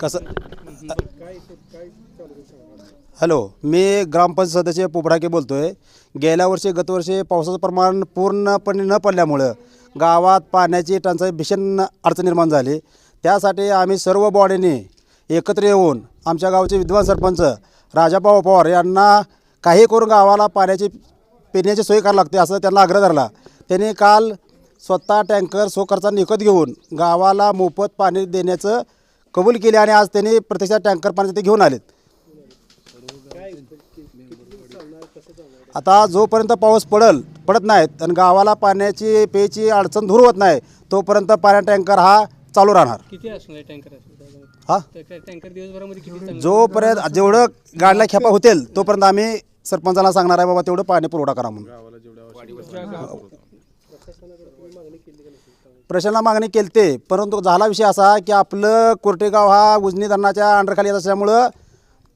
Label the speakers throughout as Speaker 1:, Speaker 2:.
Speaker 1: कसं? हॅलो मी ग्रामपंचायत सदस्य पोपडाके बोलतो आहे गेल्या वर्षी गतवर्षी पावसाचं प्रमाण पूर्णपणे न पडल्यामुळं गावात पाण्याची टंचाई भीषण अडचण निर्माण झाली. त्यासाठी आम्ही सर्व बॉडीने एकत्र येऊन आमच्या गावचे विद्वान सरपंच राजाभाऊ पवार यांना काही करून गावाला पाण्याची पिण्याची सोय करावी लागते असं त्यांना आग्रह धरला. त्यांनी काल स्वतः टँकर सो खर्चा विकत घेऊन गावाला मोफत पाणी देण्याचं कबूल केले आणि आज त्यांनी प्रत्यक्षात टँकर पाणी ते घेऊन आलेत. आता जोपर्यंत पाऊस पडल पडत नाहीत आणि गावाला पाण्याची पेयची अडचण दूर होत नाही तोपर्यंत पाण्या टँकर हा चालू राहणार.
Speaker 2: किती असणार टँकर
Speaker 1: हा?
Speaker 2: टँकर दिवसभरामध्ये किती?
Speaker 1: जोपर्यंत जेवढं गाडल्या खेपा होतील तोपर्यंत आम्ही सरपंचाला सांगणार आहे बाबा तेवढं पाणी पुरवठा करा म्हणून. प्रशासनाला मागणी केली ते परंतु झाला विषय असा की आपलं कोर्टेगाव हा उजनी धरणाच्या अंडरखाली येत असल्यामुळं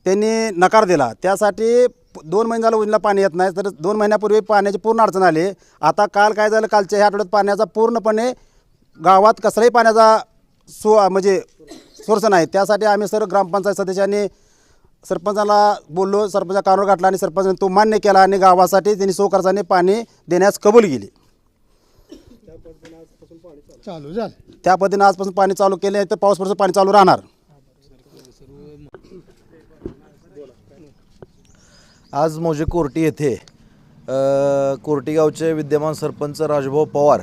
Speaker 1: त्यांनी नकार दिला. त्यासाठी दोन महिने झालं उजनीला पाणी येत नाही तर दोन महिन्यापूर्वी पाण्याची पूर्ण अडचण आली. आता काल काय झालं कालच्या ह्या आठवड्यात पाण्याचा पूर्णपणे गावात कसलाही पाण्याचा सो म्हणजे सोर्स नाही. त्यासाठी आम्ही सर्व ग्रामपंचायत सदस्यांनी सरपंचाला बोललो सरपंचा कानूर गाठला आणि सरपंचाने तो मान्य केला आणि गावासाठी त्यांनी सो खर्चाने पाणी देण्यास कबूल केली.
Speaker 3: चालू झालं.
Speaker 1: त्या पद्धतीने आजपासून पाणी चालू केले तर पाऊसपासून पाणी चालू राहणार.
Speaker 4: आज मौजे कोर्टी येथे अ, कोर्टी गावचे विद्यमान सरपंच राजभाऊ पवार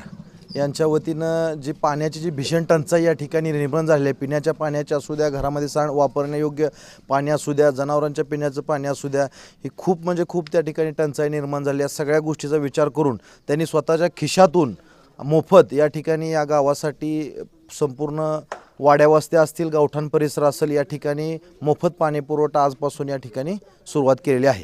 Speaker 4: यांच्या वतीनं जी पाण्याची जी भीषण टंचाई या ठिकाणी निर्माण झालेली आहे पिण्याच्या पाण्याची असू द्या घरामध्ये सांड वापरण्यायोग्य पाणी असू द्या जनावरांच्या पिण्याचं पाणी असू द्या ही खूप म्हणजे खूप त्या ठिकाणी टंचाई निर्माण झाली या सगळ्या गोष्टीचा विचार करून त्यांनी स्वतःच्या खिशातून मोफत या ठिकाणी या गावासाठी संपूर्ण वाड्यावस्त्या असतील गावठाण परिसर असेल या ठिकाणी मोफत पाणीपुरवठा आजपासून या ठिकाणी सुरुवात केलेली आहे.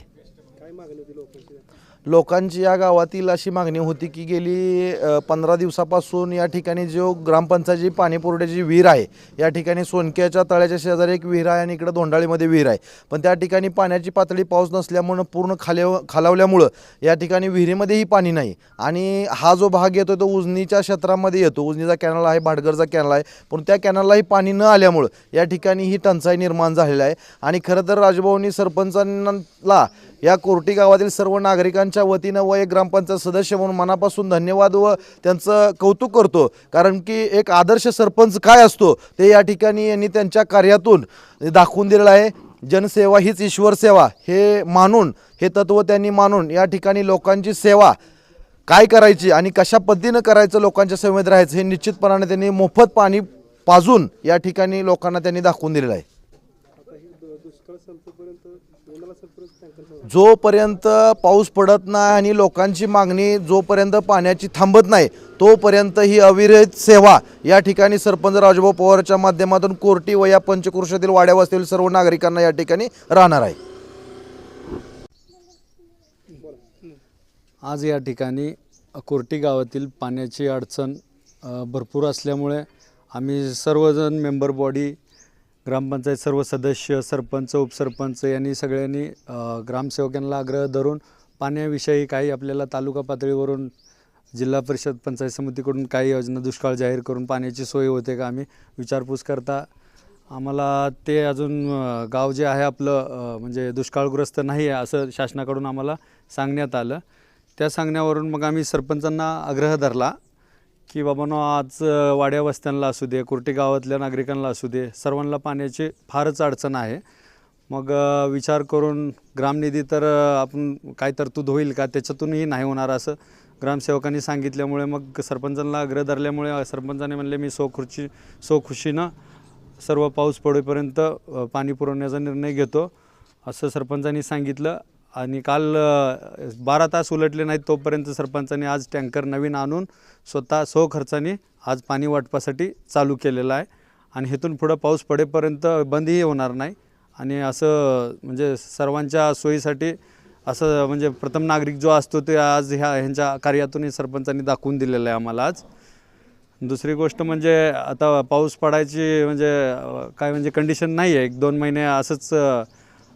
Speaker 4: लोकांची या गावातील अशी मागणी होती की गेली पंधरा दिवसापासून या ठिकाणी जो ग्रामपंचायतची पाणी पुरवठ्याची विहीर आहे या ठिकाणी सोनक्याच्या तळ्याच्या शेजारी एक विहीर आहे आणि इकडं धोंडाळीमध्ये विहीर आहे. पण त्या ठिकाणी पाण्याची पातळी पाऊस नसल्यामुळं पूर्ण खाली खालावल्यामुळं या ठिकाणी विहिरीमध्येही पाणी नाही. आणि हा जो भाग येतो तो उजनीच्या क्षेत्रामध्ये येतो. उजनीचा कॅनल आहे भाटगरचा कॅनल आहे. पण त्या कॅनललाही पाणी न आल्यामुळं या ठिकाणी ही टंचाई निर्माण झालेली आहे. आणि खरं तर राजभवनी सरपंचांना या कोर्टी गावातील सर्व नागरिकांच्या वतीनं व एक ग्रामपंचायत सदस्य म्हणून मनापासून धन्यवाद व त्यांचं कौतुक करतो. कारण की एक आदर्श सरपंच काय असतो ते या ठिकाणी यांनी त्यांच्या कार्यातून दाखवून दिलेलं आहे. जनसेवा हीच ईश्वर सेवा हे मानून हे तत्व त्यांनी मानून या ठिकाणी लोकांची सेवा काय करायची आणि कशा पद्धतीनं करायचं लोकांच्या सेवेत राहायचं हे निश्चितपणाने त्यांनी मोफत पाणी पाजून या ठिकाणी लोकांना त्यांनी दाखवून दिलेलं आहे. जोपर्यंत पाऊस पडत नाही आणि लोकांची मागणी जोपर्यंत पाण्याची थांबत नाही तोपर्यंत ही अविरहित सेवा या ठिकाणी सरपंच राजभाऊ पवारच्या माध्यमातून कोर्टी व या पंचक्रोशातील वाड्या वस्तीतील सर्व नागरिकांना या ठिकाणी राहणार आहे.
Speaker 5: आज या ठिकाणी कोर्टी गावातील पाण्याची अडचण भरपूर असल्यामुळे आम्ही सर्वजण मेंबर बॉडी ग्रामपंचायत सर्व सदस्य सरपंच उपसरपंच यांनी सगळ्यांनी ग्रामसेवकांना आग्रह धरून पाण्याविषयी काही आपल्याला तालुका पातळीवरून जिल्हा परिषद पंचायत समितीकडून काही योजना दुष्काळ जाहीर करून पाण्याची सोय होते का आम्ही विचारपूस करता. आम्हाला ते अजून गाव जे आहे आपलं म्हणजे दुष्काळग्रस्त नाही आहे असं शासनाकडून आम्हाला सांगण्यात आलं. त्या सांगण्यावरून मग आम्ही सरपंचांना आग्रह धरला. की बाबांनो आज वाड्या वस्त्यांना असू दे कुर्टी गावातल्या नागरिकांना असू दे सर्वांना पाण्याची फारच अडचण आहे. मग विचार करून ग्रामनिधी तर आपण काय तरतूद होईल का त्याच्यातूनही नाही होणार असं ग्रामसेवकांनी सांगितल्यामुळे मग सरपंचांना आग्रह धरल्यामुळे सरपंचाने म्हणले मी सोखुशी सोखुशीनं सर्व पाऊस पडेपर्यंत पाणी पुरवण्याचा निर्णय घेतो. असं सरपंचांनी सांगितलं. आणि काल बारा तास उलटले नाहीत तोपर्यंत सरपंचाने आज टँकर नवीन आणून स्वतः सो खर्चाने आज पाणी वाटपासाठी चालू केलेलं आहे. आणि हेतून पुढं पाऊस पडेपर्यंत बंदही होणार नाही. आणि असं म्हणजे सर्वांच्या सोयीसाठी असं म्हणजे प्रथम नागरिक जो असतो ते आज ह्या ह्यांच्या कार्यातूनही सरपंचांनी दाखवून दिलेलं आहे आम्हाला आज. दुसरी गोष्ट म्हणजे आता पाऊस पडायची म्हणजे काय म्हणजे कंडिशन नाही आहे एक दोन महिने असंच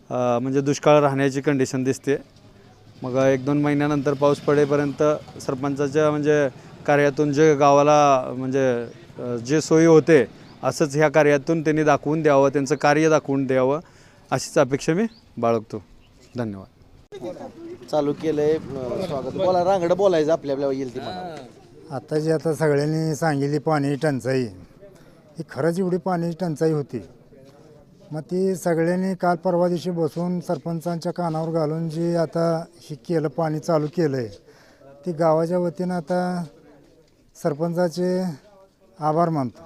Speaker 5: म्हणजे दुष्काळ राहण्याची कंडिशन दिसते. मग एक दोन महिन्यानंतर पाऊस पडेपर्यंत सरपंचाच्या म्हणजे कार्यातून जे गावाला म्हणजे जे सोयी होते असंच ह्या कार्यातून त्यांनी दाखवून द्यावं त्यांचं कार्य दाखवून द्यावं अशीच अपेक्षा मी बाळगतो. धन्यवाद.
Speaker 4: चालू केलंय स्वागत. बोला रांगडं बोलायचं आपल्या आपल्या येईल.
Speaker 3: आता जी आता सगळ्यांनी सांगितली पाणी टंचाई ही खरंच एवढी पाणी टंचाई होती. मग ती सगळ्यांनी काल परवा दिवशी बसून सरपंचांच्या कानावर घालून जी आता हे केलं पाणी चालू केलं आहे ती गावाच्या वतीनं आता सरपंचाचे आभार मानतो.